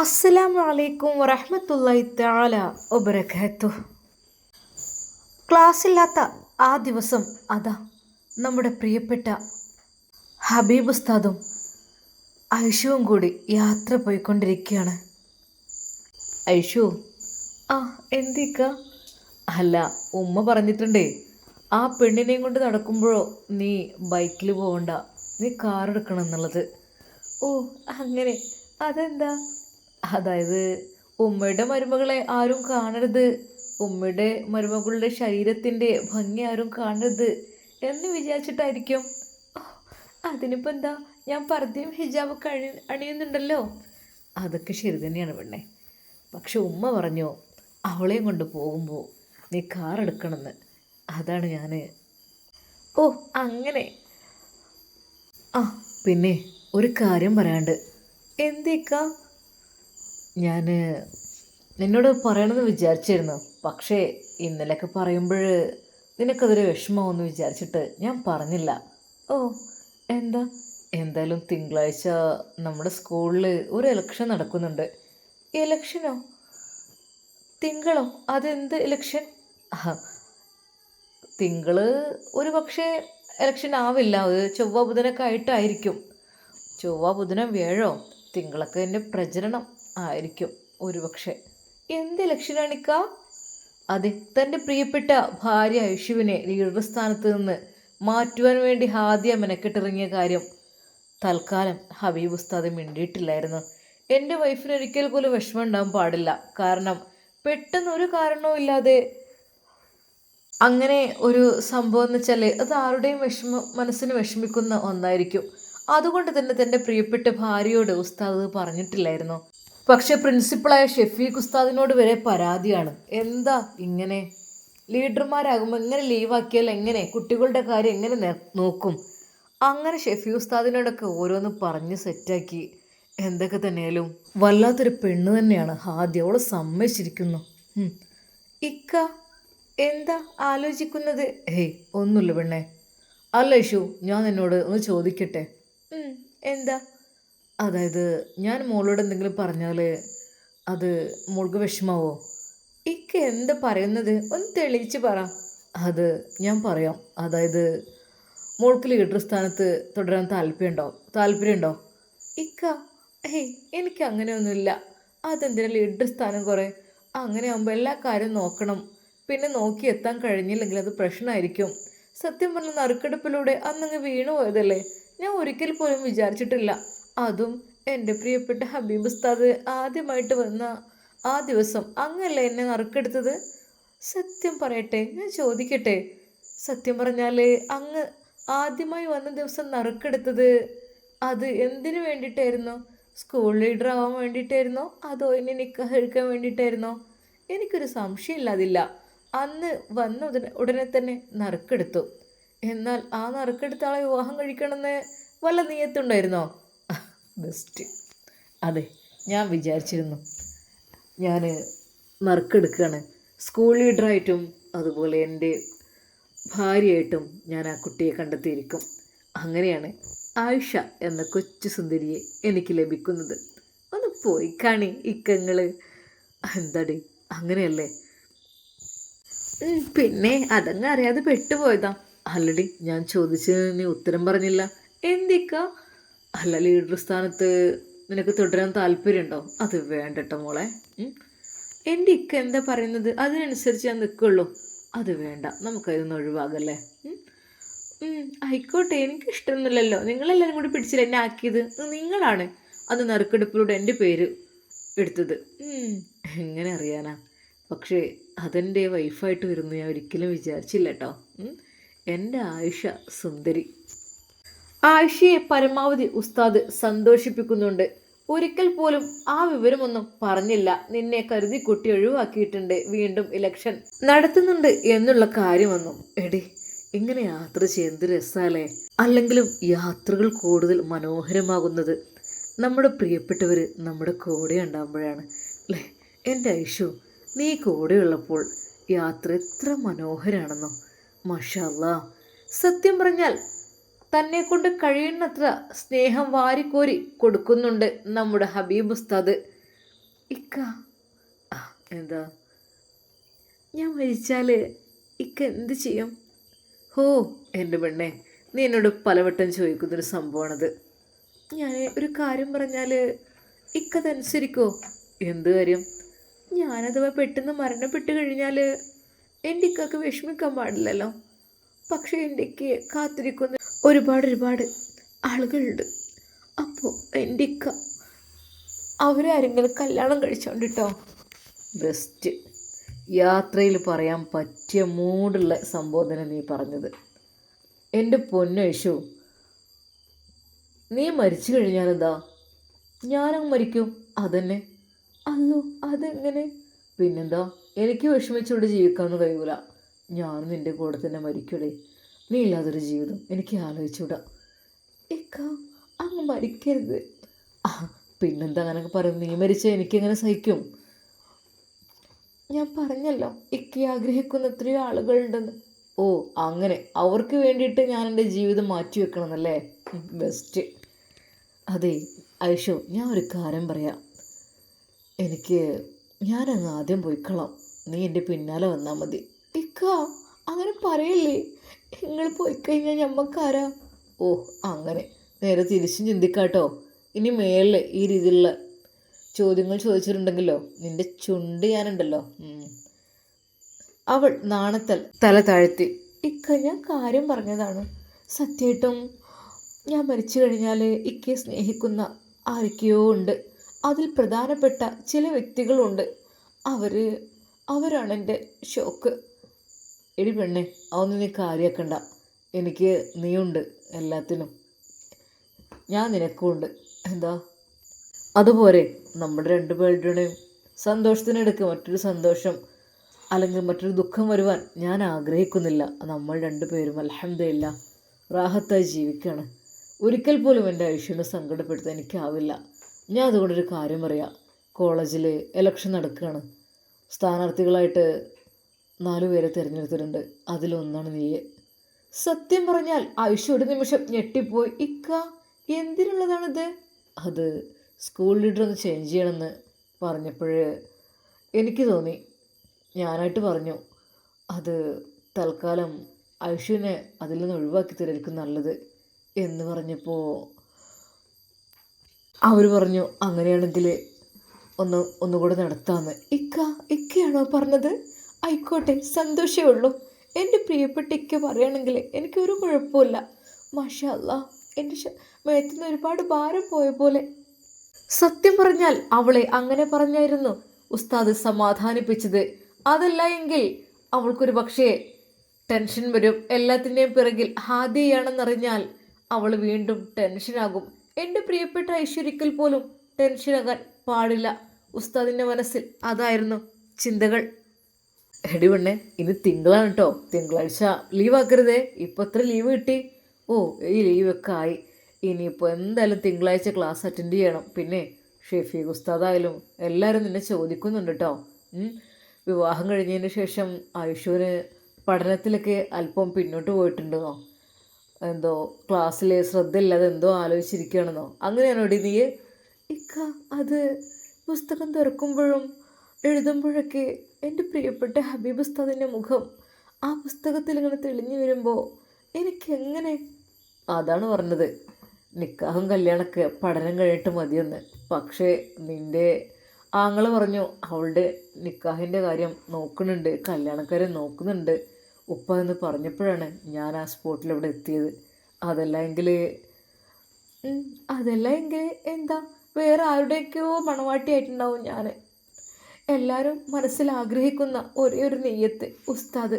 അസ്സലാമു അലൈക്കും തആല വബറകാത്തു. ക്ലാസ്സില്ലാത്ത ആ ദിവസം അതാ നമ്മുടെ പ്രിയപ്പെട്ട ഹബീബ് ഉസ്താദും ഐഷുവും കൂടി യാത്ര പോയിക്കൊണ്ടിരിക്കുകയാണ്. ഐഷു ആ എന്തിക്ക? അല്ല ഉമ്മ പറഞ്ഞിട്ടുണ്ടേ ആ പെണ്ണിനെയും കൊണ്ട് നടക്കുമ്പോഴോ നീ ബൈക്കിൽ പോകണ്ട നീ കാർ എടുക്കണം എന്നുള്ളത്. ഓ അങ്ങനെ. അതെന്താ? അതായത് ഉമ്മയുടെ മരുമകളെ ആരും കാണരുത് ഉമ്മയുടെ മരുമകളുടെ ശരീരത്തിന്റെ ഭംഗി ആരും കാണരുത് എന്ന് വിചാരിച്ചിട്ടായിരിക്കും. അതിനിപ്പോൾ എന്താ? ഞാൻ പർദ്ദയും ഹിജാബൊക്കെ അണി അണിയുന്നുണ്ടല്ലോ. അതൊക്കെ ശരി തന്നെയാണ് പെണ്ണെ. പക്ഷെ ഉമ്മ പറഞ്ഞു അവളെയും കൊണ്ട് പോകുമ്പോൾ നീ കാർ എടുക്കണമെന്ന്. അതാണ് ഞാൻ ഓ അങ്ങനെ. ആ പിന്നെ ഒരു കാര്യം പറയാണ്ട്. എന്തേക്കാ? ഞാൻ നിന്നോട് പറയണമെന്ന് വിചാരിച്ചിരുന്നു. പക്ഷേ ഇന്നലെയൊക്കെ പറയുമ്പോൾ നിനക്കതൊരു വിഷമമെന്ന് വിചാരിച്ചിട്ട് ഞാൻ പറഞ്ഞില്ല. ഓ എന്താ? എന്തായാലും തിങ്കളാഴ്ച നമ്മുടെ സ്കൂളിൽ ഒരു ഇലക്ഷൻ നടക്കുന്നുണ്ട്. ഇലക്ഷനോ തിങ്കളോ? അതെന്ത് ഇലക്ഷൻ ആ തിങ്കൾ ഒരു പക്ഷേ ഇലക്ഷൻ ആവില്ല. അത് ചൊവ്വ ബുധനൊക്കെ ആയിട്ടായിരിക്കും. ചൊവ്വ ബുധനം വേഴോ തിങ്കളൊക്കെ എന്റെ പ്രചരണം. ആയിരിക്കും ഒരുപക്ഷെ. എന്ത് ലക്ഷ്യരാണിക്ക? അതെ തന്റെ പ്രിയപ്പെട്ട ഭാര്യ യശുവിനെ ലീഡർസ്ഥാനത്ത് നിന്ന് മാറ്റുവാൻ വേണ്ടി ഹാദ്യ മെനക്കെട്ടിറങ്ങിയ കാര്യം തൽക്കാലം ഹബീബ് ഉസ്താദ് മിണ്ടിയിട്ടില്ലായിരുന്നു. എന്റെ വൈഫിന് ഒരിക്കൽ പോലും വിഷമം ഉണ്ടാകാൻ പാടില്ല. കാരണം പെട്ടെന്ന് ഒരു കാരണവും ഇല്ലാതെ അങ്ങനെ ഒരു സംഭവം എന്ന് വെച്ചാൽ അത് ആരുടെയും വിഷമ മനസ്സിന് വിഷമിക്കുന്ന ഒന്നായിരിക്കും. അതുകൊണ്ട് തന്നെ തന്റെ പ്രിയപ്പെട്ട ഭാര്യയോട് ഉസ്താദ് പറഞ്ഞിട്ടില്ലായിരുന്നു. പക്ഷെ പ്രിൻസിപ്പളായ ഷെഫീഖ് ഉസ്താദിനോട് വരെ പരാതിയാണ്. എന്താ ഇങ്ങനെ? ലീഡർമാരാകുമ്പോൾ എങ്ങനെ ലീവാക്കിയാൽ എങ്ങനെ? കുട്ടികളുടെ കാര്യം എങ്ങനെ നോക്കും? അങ്ങനെ ഷെഫി ഉസ്താദിനോടൊക്കെ ഓരോന്ന് പറഞ്ഞ് സെറ്റാക്കി. എന്തൊക്കെ തന്നെയാലും. വല്ലാത്തൊരു പെണ്ണ് തന്നെയാണ്. ആദ്യം അവൾ സമ്മതിച്ചിരിക്കുന്നു. ഇക്ക എന്താ ആലോചിക്കുന്നത്? ഹേയ് ഒന്നുമില്ല പെണ്ണേ. അല്ല ഇഷു ഞാൻ നിന്നോട് ഒന്ന് ചോദിക്കട്ടെ? എന്താ? അതായത് ഞാൻ മോളോട് എന്തെങ്കിലും പറഞ്ഞാൽ അത് മോൾക്ക് വിഷമാവോ? ഇക്ക എന്താ പറയുന്നത്? ഒന്ന് തെളിയിച്ച് പറ. അത് ഞാൻ പറയാം. അതായത് മോൾക്ക് ലീഡർ സ്ഥാനത്ത് തുടരാൻ താല്പര്യമുണ്ടോ താല്പര്യമുണ്ടോ ഇക്ക ഹേയ് എനിക്ക് അങ്ങനെയൊന്നുമില്ല. അതെന്തിനാ ലീഡർ സ്ഥാനം കുറേ? അങ്ങനെ ആകുമ്പോൾ എല്ലാ കാര്യവും നോക്കണം. പിന്നെ നോക്കി എത്താൻ കഴിഞ്ഞില്ലെങ്കിൽ അത് പ്രശ്നമായിരിക്കും സത്യം പറഞ്ഞ നറുക്കെടുപ്പിലൂടെ അന്നങ്ങ് വീണു പോയതല്ലേ ഞാൻ ഒരിക്കൽ പോലും വിചാരിച്ചിട്ടില്ല. അതും എന്റെ പ്രിയപ്പെട്ട ഹബീബ് ഉസ്താദ് ആദ്യമായിട്ട് വന്ന ആ ദിവസം അങ്ങല്ലേ എന്നെ നറുക്കെടുത്തത്? സത്യം പറയട്ടെ ഞാൻ ചോദിക്കട്ടെ? സത്യം പറഞ്ഞാൽ അങ്ങ് ആദ്യമായി വന്ന ദിവസം നറുക്കെടുത്തത് അത് എന്തിനു വേണ്ടിയിട്ടായിരുന്നു? സ്കൂൾ ലീഡർ ആവാൻ വേണ്ടിയിട്ടായിരുന്നോ? അതോ എന്നെ നിക്കാഹ് കഴിക്കാൻ വേണ്ടിയിട്ടായിരുന്നോ? എനിക്കൊരു സംശയമില്ല അതില്ല അന്ന് വന്ന ഉടനെ ഉടനെ തന്നെ നറുക്കെടുത്തു. എന്നാൽ ആ നറുക്കെടുത്ത ആളെ വിവാഹം കഴിക്കണമെന്ന് വല്ല നീയത്തുണ്ടായിരുന്നോ? ബെസ്റ്റ്. അതെ ഞാൻ വിചാരിച്ചിരുന്നു. ഞാൻ നറുക്കെടുക്കുകയാണ് സ്കൂൾ ലീഡറായിട്ടും അതുപോലെ എന്റെ ഭാര്യയായിട്ടും ഞാൻ ആ കുട്ടിയെ കണ്ടെത്തിയിരിക്കും. അങ്ങനെയാണ് ആയിഷ എന്ന കൊച്ചു സുന്ദരിയെ എനിക്ക് ലഭിക്കുന്നത്. ഒന്ന് പോയി കാണി ഇക്കങ്ങൾ എന്താടി അങ്ങനെയല്ലേ? പിന്നെ അതങ്ങ് അറിയാതെ പെട്ടുപോയതാ. അല്ലടി ഞാൻ ചോദിച്ചതിന് ഉത്തരം പറഞ്ഞില്ല. എന്തിക്ക? അല്ല ലീഡർ സ്ഥാനത്ത് നിനക്ക് തുടരാൻ താല്പര്യമുണ്ടോ? അത് വേണ്ടട്ടോ മോളെ. എന്റെ ഇക്ക എന്താ പറയുന്നത്? അതിനനുസരിച്ച് ഞാൻ നിൽക്കുള്ളൂ. അത് വേണ്ട നമുക്കതൊന്ന് ഒഴിവാകല്ലേ? ആയിക്കോട്ടെ എനിക്ക് ഇഷ്ടമൊന്നുമില്ലല്ലോ നിങ്ങളെല്ലാവരും കൂടി പിടിച്ചില്ല എന്നെ ആക്കിയത്? നിങ്ങളാണ് അത് നറുക്കെടുപ്പിലൂടെ എന്റെ പേര് എടുത്തത്. എങ്ങനെ അറിയാനാ? പക്ഷേ അതെന്റെ വൈഫായിട്ട് വരുന്നു ഞാൻ ഒരിക്കലും വിചാരിച്ചില്ല കേട്ടോ എന്റെ ആയിഷ സുന്ദരി. ആയിഷയെ പരമാവധി ഉസ്താദ് സന്തോഷിപ്പിക്കുന്നുണ്ട്. ഒരിക്കൽ പോലും ആ വിവരമൊന്നും പറഞ്ഞില്ല. നിന്നെ കരുതി കുട്ടി ഒഴിവാക്കിയിട്ടുണ്ട് വീണ്ടും ഇലക്ഷൻ നടത്തുന്നുണ്ട് എന്നുള്ള കാര്യമൊന്നും. എടി ഇങ്ങനെ യാത്ര ചെയ്യുന്നത് രസാലേ അല്ലെങ്കിലും യാത്രകൾ കൂടുതൽ മനോഹരമാകുന്നത് നമ്മുടെ പ്രിയപ്പെട്ടവർ നമ്മുടെ കൂടെ ഉണ്ടാകുമ്പോഴാണ് അല്ലേ എന്റെ ഐഷു നീ കൂടെയുള്ളപ്പോൾ യാത്ര എത്ര മനോഹരാണെന്നോ. മഷാല്ല സത്യം പറഞ്ഞാൽ തന്നെ കൊണ്ട് കഴിയുന്നത്ര സ്നേഹം വാരിക്കോരി കൊടുക്കുന്നുണ്ട് നമ്മുടെ ഹബീബ് ഉസ്താദ്. ഇക്ക എന്താ? ഞാൻ മരിച്ചാൽ ഇക്ക എന്ത് ചെയ്യും? ഹോ എന്റെ പെണ്ണെ നീ എന്നോട് പലവട്ടം ചോദിക്കുന്നൊരു സംഭവമാണത് ഞാൻ ഒരു കാര്യം പറഞ്ഞാൽ ഇക്കതനുസരിക്കോ എന്ത് കാര്യം? ഞാനഥവാ പെട്ടെന്ന് മരണപ്പെട്ട് കഴിഞ്ഞാൽ എന്റെ ഇക്കക്ക് വിഷമിക്കാൻ പാടില്ലല്ലോ. പക്ഷേ എന്റെ ഇക്ക് കാത്തിരിക്കുന്ന. ഒരുപാട് ഒരുപാട് ആളുകളുണ്ട്. അപ്പോൾ എന്റെ ഇക്ക അവരാരെങ്കിലും കല്യാണം കഴിച്ചോണ്ടിട്ടോ? ബെസ്റ്റ്. യാത്രയിൽ പറയാൻ പറ്റിയ മൂടുള്ള സംബോധന നീ പറഞ്ഞത്. എന്റെ പൊന്നേഷു നീ മരിച്ചു കഴിഞ്ഞാൽ എന്താ? ഞാനങ്ങ് മരിക്കും. അതന്നെ. അല്ലോ അതെങ്ങനെ? പിന്നെന്താ? എനിക്ക് വിഷമിച്ചുകൊണ്ട് ജീവിക്കാമെന്ന് കഴിയൂല. ഞാൻ നിന്റെ കൂടെ തന്നെ മരിക്കൂലേ നീ ജീവിതം എനിക്ക് ആലോചിച്ചൂടാ ഇക്ക അങ്ങ് മരിക്കരുത്. പിന്നെന്താ അങ്ങനൊക്കെ പറയും? നീ മരിച്ച എനിക്കെങ്ങനെ സഹിക്കും? ഞാൻ പറഞ്ഞല്ലോ ഇക്ക ആഗ്രഹിക്കുന്ന എത്രയോ ആളുകളുണ്ടെന്ന്. ഓ അങ്ങനെ. അവർക്ക് വേണ്ടിയിട്ട് ഞാൻ എന്റെ ജീവിതം മാറ്റി വെക്കണമെന്നല്ലേ? ബെസ്റ്റ് അതെ ഐഷോ ഞാൻ ഒരു കാര്യം പറയാം. എനിക്ക് ഞാനങ്ങ് ആദ്യം പോയിക്കളാം. നീ എന്റെ പിന്നാലെ വന്നാൽ മതി. ഇക്ക അങ്ങനെ പറയല്ലേ? നിങ്ങൾ പോയി കഴിഞ്ഞാൽ ഞമ്മക്കാരാ? ഓ അങ്ങനെ. നേരെ തിരിച്ചും ചിന്തിക്കാട്ടോ. ഇനി മേളിൽ ഈ രീതിയിലുള്ള ചോദ്യങ്ങൾ ചോദിച്ചിട്ടുണ്ടെങ്കിലോ നിന്റെ ചുണ്ട് ഞാനുണ്ടല്ലോ. അവൾ നാണത്തൽ തല താഴ്ത്തി. ഇക്ക ഞാൻ കാര്യം പറഞ്ഞതാണ്. സത്യമായിട്ടും ഞാൻ മരിച്ചു കഴിഞ്ഞാൽ ഇക്കയെ സ്നേഹിക്കുന്ന ആരൊക്കെയോ ഉണ്ട്. അതിൽ പ്രധാനപ്പെട്ട ചില വ്യക്തികളുണ്ട്. അവർ അവരാണ് എന്റെ ഷോക്ക്. എടി പെണ്ണെ അതൊന്നും നീ കാര്യമാക്കണ്ട എനിക്ക് നീയുണ്ട് എല്ലാത്തിനും. ഞാൻ നിനക്കുമുണ്ട്. എന്താ? അതുപോലെ നമ്മുടെ രണ്ടുപേരുടെയും സന്തോഷത്തിനിടയ്ക്ക് മറ്റൊരു സന്തോഷം അല്ലെങ്കിൽ മറ്റൊരു ദുഃഖം വരുവാൻ ഞാൻ ആഗ്രഹിക്കുന്നില്ല. നമ്മൾ രണ്ടുപേരും അലഹമില്ല റാഹത്തായി ജീവിക്കുകയാണ് ഒരിക്കൽ പോലും എന്റെ ഐശ്വര്യം സങ്കടപ്പെടുത്താൻ എനിക്കാവില്ല. ഞാൻ അതുകൊണ്ടൊരു കാര്യം പറയാം. കോളേജിൽ ഇലക്ഷൻ നടക്കുകയാണ്. സ്ഥാനാർത്ഥികളായിട്ട് നാലു പേരെ തിരഞ്ഞെടുത്തിട്ടുണ്ട്. അതിലൊന്നാണ് നീയെ. സത്യം പറഞ്ഞാൽ ആയുഷ് ഒരു നിമിഷം ഞെട്ടിപ്പോയി. ഇക്ക എന്തിനുള്ളതാണിത്? അത് സ്കൂൾ ലീഡർ ഒന്ന് ചേഞ്ച് ചെയ്യണമെന്ന് പറഞ്ഞപ്പോൾ എനിക്ക് തോന്നി. ഞാനായിട്ട് പറഞ്ഞു. അത് തൽക്കാലം ഐഷുവിനെ അതിൽ നിന്ന് ഒഴിവാക്കി തരായിരിക്കും നല്ലത് എന്ന് പറഞ്ഞപ്പോൾ അവർ പറഞ്ഞു അങ്ങനെയാണെങ്കിൽ ഒന്ന് ഒന്നുകൂടെ നടത്താമെന്ന് ഇക്ക ഇക്കയാണോ പറഞ്ഞത്? ആയിക്കോട്ടെ സന്തോഷമേ ഉള്ളൂ. എന്റെ പ്രിയപ്പെട്ട ഇക്ക പറയുകയാണെങ്കിൽ എനിക്കൊരു കുഴപ്പമില്ല മാഷാ അല്ലാ എന്റെ മേത്തുനിന്ന് ഒരുപാട് ഭാരം പോയ പോലെ. സത്യം പറഞ്ഞാൽ അവളെ അങ്ങനെ പറഞ്ഞായിരുന്നു ഉസ്താദ് സമാധാനിപ്പിച്ചത്. അതല്ല എങ്കിൽ അവൾക്കൊരു പക്ഷേ ടെൻഷൻ വരും. എല്ലാത്തിന്റെയും പിറകിൽ ഹാദിയാണെന്നറിഞ്ഞാൽ അവൾ വീണ്ടും ടെൻഷനാകും. എന്റെ പ്രിയപ്പെട്ട ഐശ്വര്യക്കൽ പോലും ടെൻഷനാകാൻ പാടില്ല. ഉസ്താദിന്റെ മനസ്സിൽ അതായിരുന്നു ചിന്തകൾ. എടി പെണ്ണെ ഇന്ന് തിങ്കളാണ് കേട്ടോ തിങ്കളാഴ്ച ലീവ് ആക്കരുതേ. ഇപ്പോൾ എത്ര ലീവ് കിട്ടി? ഓ ഈ ലീവൊക്കെ ആയി. ഇനിയിപ്പോൾ എന്തായാലും തിങ്കളാഴ്ച ക്ലാസ് അറ്റൻഡ് ചെയ്യണം. പിന്നെ ഷെഫി ഉസ്താദായാലും എല്ലാവരും നിന്നെ ചോദിക്കുന്നുണ്ട് കേട്ടോ വിവാഹം കഴിഞ്ഞതിന് ശേഷം ആയുഷൂന് പഠനത്തിലൊക്കെ അല്പം പിന്നോട്ട് പോയിട്ടുണ്ടെന്നോ? എന്തോ ക്ലാസ്സിൽ ശ്രദ്ധയില്ലാതെ എന്തോ ആലോചിച്ചിരിക്കുകയാണെന്നോ? അങ്ങനെയാണോ അങ്ങനെയാണോടി നീ ഇക്ക അത് പുസ്തകം തുറക്കുമ്പോഴും എഴുതുമ്പോഴൊക്കെ എന്റെ പ്രിയപ്പെട്ട ഹബീബ് ഉസ്താദിന്റെ മുഖം ആ പുസ്തകത്തിൽ ഇങ്ങനെ തെളിഞ്ഞു വരുമ്പോൾ എനിക്കെങ്ങനെ അതാണ് പറഞ്ഞത്. നിക്കാഹും കല്യാണമൊക്കെ പഠനം കഴിഞ്ഞിട്ട് മതിയെന്ന്. പക്ഷേ നിന്റെ ആങ്ങൾ പറഞ്ഞു അവളുടെ നിക്കാഹിന്റെ കാര്യം നോക്കുന്നുണ്ട് കല്യാണക്കാരെ നോക്കുന്നുണ്ട്. ഉപ്പ എന്ന് പറഞ്ഞപ്പോഴാണ് ഞാൻ ആ സ്പോട്ടിൽ ഇവിടെ എത്തിയത്. അതല്ല എങ്കിൽ അതല്ല എങ്കിൽ എന്താ? വേറെ ആരുടെയൊക്കെയോ മണവാട്ടിയായിട്ടുണ്ടാവും ഞാൻ. എല്ലാവരും മനസ്സിൽ ആഗ്രഹിക്കുന്ന ഒരേ ഒരു നെയ്യത്ത് ഉസ്താദ്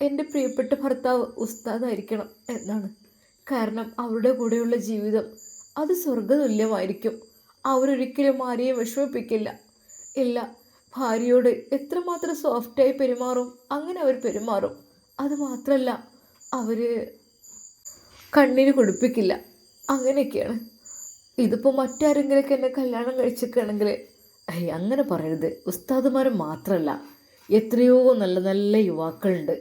എന്റെ പ്രിയപ്പെട്ട ഭർത്താവ് ഉസ്താദായിരിക്കണം എന്നാണ്. കാരണം അവരുടെ കൂടെയുള്ള ജീവിതം അത് സ്വർഗതുല്യമായിരിക്കും അവരൊരിക്കലും ആരെയും വിഷമിപ്പിക്കില്ല. ഇല്ല ഭാര്യയോട് എത്രമാത്രം സോഫ്റ്റായി പെരുമാറും അങ്ങനെ അവർ പെരുമാറും. അത് മാത്രമല്ല അവർ കണ്ണിന് കൊടുപ്പിക്കില്ല അങ്ങനെയൊക്കെയാണ്. ഇതിപ്പോൾ മറ്റാരെങ്കിലൊക്കെ എന്നെ കല്യാണം കഴിച്ചൊക്കെയാണെങ്കിൽ ഏയ് അങ്ങനെ പറയരുത്. ഉസ്താദുമാർ മാത്രമല്ല എത്രയോ നല്ല നല്ല യുവാക്കളുണ്ട്.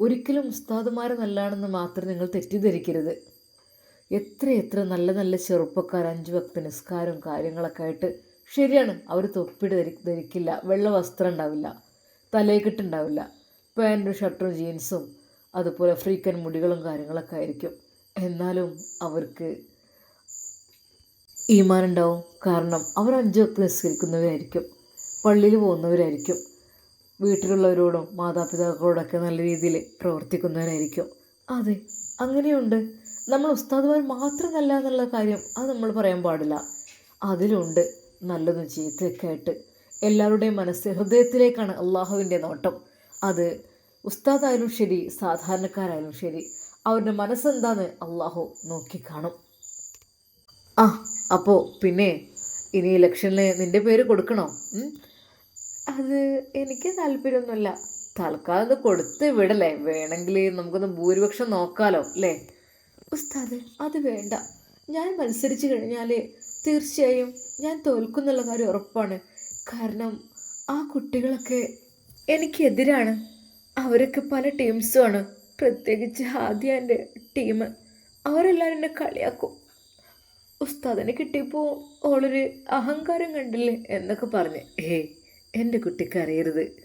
ഒരിക്കലും ഉസ്താദുമാർ നല്ലതാണെന്ന് മാത്രം നിങ്ങൾ തെറ്റിദ്ധരിക്കരുത്. എത്ര എത്ര നല്ല നല്ല ചെറുപ്പക്കാർ അഞ്ച് ഭക്ത നിസ്കാരവും കാര്യങ്ങളൊക്കെ ആയിട്ട് ശരിയാണ് അവർ തൊപ്പിട്ട് ധരി ധരിക്കില്ല. വെള്ള വസ്ത്രം ഉണ്ടാവില്ല. തലയെക്കെട്ടുണ്ടാവില്ല പാന്റും ഷർട്ടും ജീൻസും അതുപോലെ ഫ്രീക്കൻ മുടികളും കാര്യങ്ങളൊക്കെ ആയിരിക്കും. എന്നാലും അവർക്ക് ഈമാൻ ഉണ്ടാവും കാരണം അവർ അഞ്ചു വക്ത് നിസ്കരിക്കുന്നവരായിരിക്കും. പള്ളിയിൽ പോകുന്നവരായിരിക്കും. വീട്ടിലുള്ളവരോടും മാതാപിതാക്കളോടൊക്കെ നല്ല രീതിയിൽ പ്രവർത്തിക്കുന്നവരായിരിക്കും. അതെ അങ്ങനെയുണ്ട്. നമ്മൾ ഉസ്താദുമാർ മാത്രമല്ല എന്നുള്ള കാര്യം അത് നമ്മൾ പറയാൻ പാടില്ല. അതിലുണ്ട് നല്ലതും ചീത്തയൊക്കെ ആയിട്ട് എല്ലാവരുടെയും മനസ്സ് ഹൃദയത്തിലേക്കാണ് അള്ളാഹുവിന്റെ നോട്ടം. അത് ഉസ്താദായാലും ശരി സാധാരണക്കാരായാലും ശരി അവരുടെ മനസ്സെന്താന്ന് അള്ളാഹു നോക്കിക്കാണും. ആ അപ്പോൾ പിന്നെ ഇനി ഇലക്ഷനിൽ നിന്റെ പേര് കൊടുക്കണോ? അത് എനിക്ക് താല്പര്യമൊന്നുമില്ല. തൽക്കാലം കൊടുത്ത് വിടല്ലേ? വേണമെങ്കിൽ നമുക്കൊന്ന് ഭൂരിപക്ഷം നോക്കാലോ അല്ലേ? ഉസ്താദ് അത് വേണ്ട. ഞാൻ മത്സരിച്ച് കഴിഞ്ഞാൽ തീർച്ചയായും ഞാൻ തോൽക്കുന്നുള്ള കാര്യം ഉറപ്പാണ്. കാരണം ആ കുട്ടികളൊക്കെ എനിക്കെതിരാണ്. അവരൊക്കെ പല ടീംസുമാണ് പ്രത്യേകിച്ച് ഹാദിയാന്റെ ടീം. അവരെല്ലാവരും എന്നെ കളിയാക്കും. ഉസ്താദിനെ കിട്ടിയപ്പോൾ ഓളൊരു അഹങ്കാരം കണ്ടില്ലേ എന്നൊക്കെ പറഞ്ഞ്. ഏയ് എന്റെ കുട്ടിക്ക് അറിയരുത്.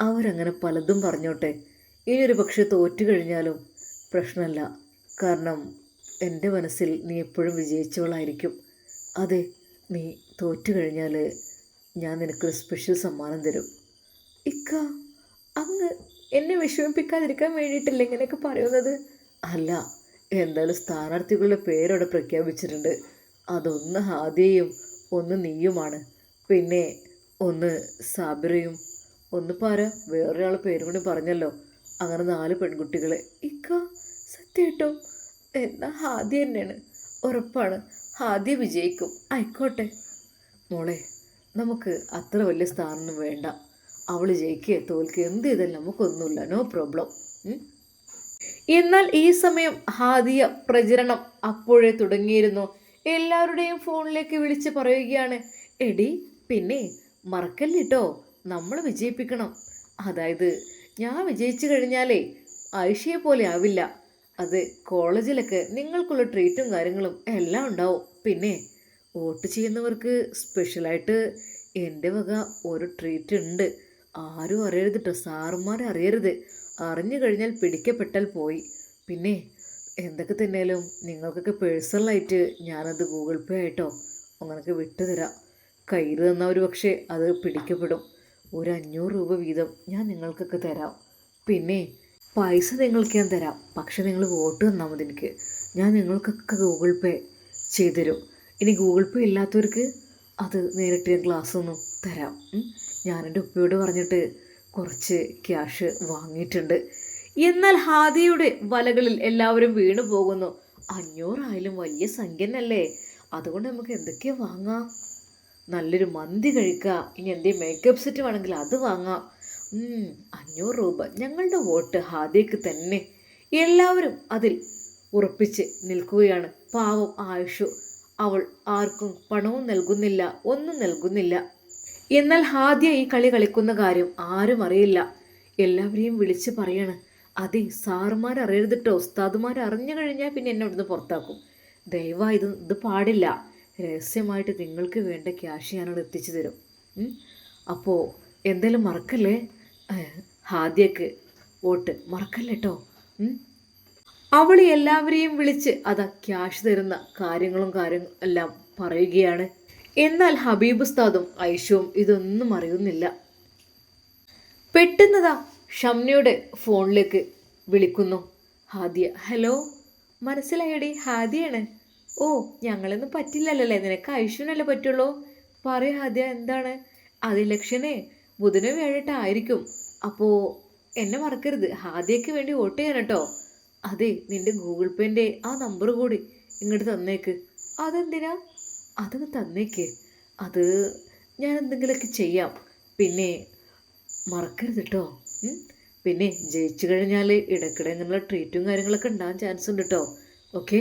അവരങ്ങനെ പലതും പറഞ്ഞോട്ടെ. ഇനിയൊരു പക്ഷെ തോറ്റു കഴിഞ്ഞാലും പ്രശ്നമല്ല കാരണം എന്റെ മനസ്സിൽ നീ എപ്പോഴും വിജയിച്ചവളായിരിക്കും. അതെ നീ തോറ്റു കഴിഞ്ഞാൽ ഞാൻ നിനക്കൊരു സ്പെഷ്യൽ സമ്മാനം തരും. ഇക്ക അങ്ങ് എന്നെ വിഷമിപ്പിക്കാതിരിക്കാൻ വേണ്ടിയിട്ടല്ലേ ഇങ്ങനെയൊക്കെ പറയുന്നത്? അല്ല എന്തായാലും സ്ഥാനാർത്ഥികളുടെ പേരവിടെ പ്രഖ്യാപിച്ചിട്ടുണ്ട്. അതൊന്ന് ഹാദിയയും ഒന്ന് നീയുമാണ്. പിന്നെ ഒന്ന് സാബിറയും. ഒന്ന് പാര വേറൊരാൾ പേരും കൂടി പറഞ്ഞല്ലോ. അങ്ങനെ നാല് പെൺകുട്ടികളെ. ഇക്ക സത്യമായിട്ടും എന്നാ ഹാദി തന്നെയാണ്. ഉറപ്പാണ്. ഹാദി വിജയിക്കും. ആയിക്കോട്ടെ. മോളെ നമുക്ക് അത്ര വലിയ സ്ഥാനമൊന്നും വേണ്ട. അവൾ ജയിക്കുക തോൽക്കുക എന്ത് ചെയ്താലും നമുക്കൊന്നുമില്ല. No problem. എന്നാൽ ഈ സമയം ഹാദിയ പ്രചരണം അപ്പോഴേ തുടങ്ങിയിരുന്നു. എല്ലാവരുടെയും ഫോണിലേക്ക് വിളിച്ച് പറയുകയാണ്. എടി പിന്നെ മറക്കല്ലിട്ടോ? നമ്മൾ വിജയിപ്പിക്കണം. അതായത് ഞാൻ വിജയിച്ചു കഴിഞ്ഞാലേ ഐഷയെ പോലെ ആവില്ല. അത് കോളേജിലൊക്കെ നിങ്ങൾക്കുള്ള ട്രീറ്റും കാര്യങ്ങളും എല്ലാം ഉണ്ടാവും. പിന്നെ വോട്ട് ചെയ്യുന്നവർക്ക് സ്പെഷ്യലായിട്ട് എന്റെ വക ഒരു ട്രീറ്റ് ഉണ്ട്. ആരും അറിയരുത് കേട്ടോ സാറുമാരെ അറിയരുത്. അറിഞ്ഞു കഴിഞ്ഞാൽ പിടിക്കപ്പെട്ടാൽ പോയി. പിന്നെ എന്തൊക്കെ തന്നെയാലും നിങ്ങൾക്കൊക്കെ പേഴ്സണലായിട്ട് ഞാനത് ഗൂഗിൾ പേ ആയിട്ടോ അങ്ങനെയൊക്കെ വിട്ടുതരാം കയ്യിൽ തന്ന ഒരു പക്ഷേ അത് പിടിക്കപ്പെടും. ഒരു അഞ്ഞൂറ് രൂപ വീതം ഞാൻ നിങ്ങൾക്കൊക്കെ തരാം. പിന്നെ പൈസ നിങ്ങൾക്ക് ഞാൻ തരാം. പക്ഷെ നിങ്ങൾ വോട്ട് തന്നാൽ മതി എനിക്ക്. ഞാൻ നിങ്ങൾക്കൊക്കെ ഗൂഗിൾ പേ ചെയ്തുതരും. ഇനി ഗൂഗിൾ പേ ഇല്ലാത്തവർക്ക് അത് നേരിട്ട് ഞാൻ ക്ലാസ് ഒന്നും തരാം. ഞാനെന്റെ ഉപ്പയോട് പറഞ്ഞിട്ട് കുറച്ച് ക്യാഷ് വാങ്ങിയിട്ടുണ്ട്. എന്നാൽ ഹാദിയുടെ വലകളിൽ എല്ലാവരും വീണു പോകുന്നു. അഞ്ഞൂറായാലും വലിയ സംഖ്യ തന്നെയല്ലേ അതുകൊണ്ട് നമുക്ക് എന്തൊക്കെയാ വാങ്ങാം? നല്ലൊരു മന്തി കഴിക്കുക ഇനി എന്തെങ്കിലും മേക്കപ്പ് സെറ്റ് വേണമെങ്കിൽ അത് വാങ്ങാം. അഞ്ഞൂറ് രൂപ ഞങ്ങളുടെ വോട്ട് ഹാദിയക്ക് തന്നെ. എല്ലാവരും അതിൽ ഉറപ്പിച്ച് നിൽക്കുകയാണ്. പാവം ആയുഷു. അവൾ ആർക്കും പണവും നൽകുന്നില്ല ഒന്നും നൽകുന്നില്ല. എന്നാൽ ഹാദ്യ ഈ കളി കളിക്കുന്ന കാര്യം ആരും അറിയില്ല. എല്ലാവരെയും വിളിച്ച് പറയാണ്. അതെ സാറുമാർ അറിയരുതിട്ടോ ഉസ്താദുമാർ അറിഞ്ഞു കഴിഞ്ഞാൽ പിന്നെ എന്നെ ഇവിടുന്ന് പുറത്താക്കും. ദയവായി ഇത് ഇത് പാടില്ല. രഹസ്യമായിട്ട് നിങ്ങൾക്ക് വേണ്ട ക്യാഷ് ഞാനവിടെ എത്തിച്ചു തരും. അപ്പോൾ എന്തായാലും മറക്കല്ലേ? ഹാദ്യക്ക് വോട്ട്. മറക്കല്ലേ കേട്ടോ അവൾ എല്ലാവരെയും വിളിച്ച് അതാ ക്യാഷ് തരുന്ന കാര്യങ്ങളും കാര്യം എല്ലാം പറയുകയാണ്. എന്നാൽ ഹബീബ് ഉസ്താദും ഐഷവും ഇതൊന്നും അറിയുന്നില്ല. പെട്ടെന്നതാ ഷംനയുടെ ഫോണിലേക്ക് വിളിക്കുന്നു. ഹാദിയ ഹലോ? മനസ്സിലായടി ഹാദിയാണ്. ഓ ഞങ്ങളൊന്നും പറ്റില്ലല്ലേ നിനക്ക് ഐശ്വനല്ലേ പറ്റുള്ളൂ? പറയ ഹാദിയ എന്താണ്? അത് ലക്ഷനെ ബുധനോ വേണ്ടിയിട്ടായിരിക്കും അപ്പോൾ എന്നെ മറക്കരുത്. ഹാദിയക്ക് വേണ്ടി വോട്ട് ചെയ്യാൻ കേട്ടോ. അതെ നിന്റെ ഗൂഗിൾ പേന്റെ ആ നമ്പർ കൂടി ഇങ്ങോട്ട് തന്നേക്ക്. അതെന്തിനാ? അതൊന്ന് തന്നേക്ക്. അത് ഞാൻ എന്തെങ്കിലുമൊക്കെ ചെയ്യാം. പിന്നെ മറക്കരുത് കേട്ടോ? പിന്നെ ജയിച്ചു കഴിഞ്ഞാൽ ഇടയ്ക്കിടെ നമ്മൾ ട്രീറ്റും കാര്യങ്ങളൊക്കെ ഉണ്ടാകാൻ ചാൻസ് ഉണ്ട് കേട്ടോ ഓക്കെ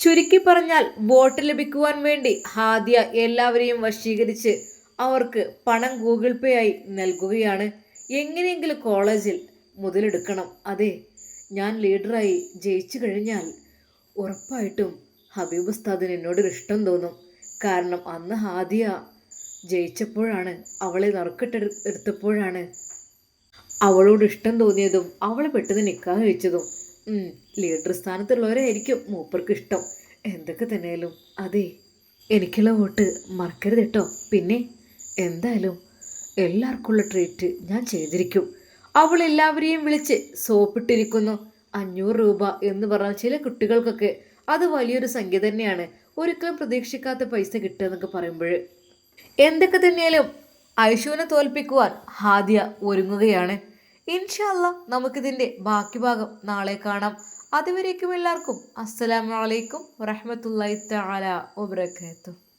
ചുരുക്കി പറഞ്ഞാൽ വോട്ട് ലഭിക്കുവാൻ വേണ്ടി ഹാദിയ എല്ലാവരെയും വശീകരിച്ച് അവർക്ക് പണം ഗൂഗിൾ പേ ആയി നൽകുകയാണ്. എങ്ങനെയെങ്കിലും കോളേജിൽ മുതലെടുക്കണം. അതെ ഞാൻ ലീഡറായി ജയിച്ചു കഴിഞ്ഞാൽ ഉറപ്പായിട്ടും ഹബീബ് ഉസ്താദിന് എന്നോടൊരു ഇഷ്ടം തോന്നും. കാരണം അന്ന് ഹാദിയ ജയിച്ചപ്പോഴാണ് അവളെ നറുക്കിട്ടെടു എടുത്തപ്പോഴാണ് അവളോട് ഇഷ്ടം തോന്നിയതും അവളെ പെട്ടെന്ന് നിൽക്കാൻ ലീഡർ ലീഡർ സ്ഥാനത്തുള്ളവരായിരിക്കും മൂപ്പർക്ക് ഇഷ്ടം. എന്തൊക്കെ തന്നെയാലും. അതെ എനിക്കുള്ള വോട്ട് മറക്കരുത് കേട്ടോ. പിന്നെ എന്തായാലും എല്ലാവർക്കുള്ള ട്രീറ്റ് ഞാൻ ചെയ്തിരിക്കും. അവൾ എല്ലാവരെയും വിളിച്ച് സോപ്പിട്ടിരിക്കുന്നു. അഞ്ഞൂറ് രൂപ എന്ന് പറഞ്ഞ ചില കുട്ടികൾക്കൊക്കെ അത് വലിയൊരു സംഖ്യ തന്നെയാണ്. ഒരിക്കലും പ്രതീക്ഷിക്കാത്ത പൈസ കിട്ടുക എന്നൊക്കെ പറയുമ്പോൾ. എന്തൊക്കെ തന്നെയാലും ഐഷുവിനെ തോൽപ്പിക്കുവാൻ ഹാദിയ ഒരുങ്ങുകയാണ്. ഇൻഷല്ല നമുക്കിതിന്റെ ബാക്കി ഭാഗം നാളെ കാണാം. അതുവരേക്കും എല്ലാവർക്കും അസ്സലാമലൈക്കും വറഹമത്തല്ലാ തആല വബറകാതുഹു.